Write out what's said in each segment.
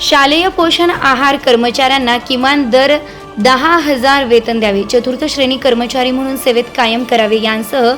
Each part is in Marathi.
शालेय पोषण आहार कर्मचाऱ्यांना किमान दर दहा हजार वेतन द्यावे. चतुर्थ श्रेणी कर्मचारी म्हणून सेवेत कायम करावे. यांसह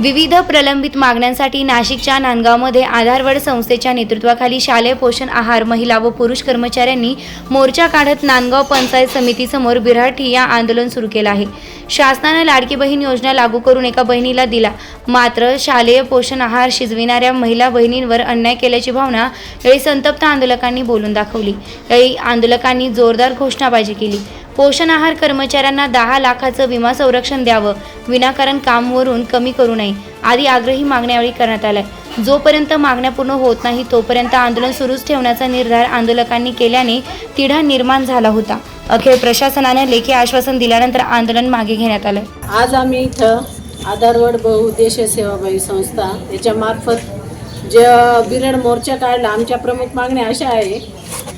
विविध प्रलंबित मागण्यांसाठी नाशिकच्या नांदगावमध्ये आधारवड संस्थेच्या नेतृत्वाखाली शालेय पोषण आहार महिला व पुरुष कर्मचाऱ्यांनी मोर्चा काढत नांदगाव पंचायत समितीसमोर बिराट ठिय्या आंदोलन सुरू केलं आहे. शासनानं लाडकी बहीण योजना लागू करून एका बहिणीला दिला. मात्र शालेय पोषण आहार शिजविणाऱ्या महिला बहिणींवर अन्याय केल्याची भावना यावेळी संतप्त आंदोलकांनी बोलून दाखवली. यावेळी आंदोलकांनी जोरदार घोषणाबाजी केली. पोषण आहार कर्मचाऱ्यांना दहा लाखाचं विमा संरक्षण द्यावं. विनाकारण कामवरून कमी करू नये. आदी आग्रही मागण्या यावेळी करण्यात आल्या. जोपर्यंत मागण्या पूर्ण होत नाही तोपर्यंत आंदोलन सुरूच ठेवण्याचा निर्धार आंदोलकांनी केल्याने तिढा निर्माण झाला होता. अखेर प्रशासनाने लेखी आश्वासन दिल्यानंतर आंदोलन मागे घेण्यात आलं आज आम्ही इथं आधारवड बहुउद्देशीय सेवाभावी संस्था याच्यामार्फत जे बिरड मोर्चा काढला आमच्या प्रमुख मागण्या अशा आहे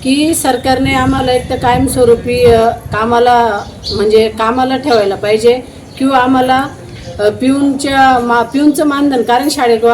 की सरकारने आम्हाला एक तर कायमस्वरूपी कामाला म्हणजे कामाला ठेवायला पाहिजे किंवा आम्हाला पिऊनच्या मा पिऊनचं मानधन कारण शाळेत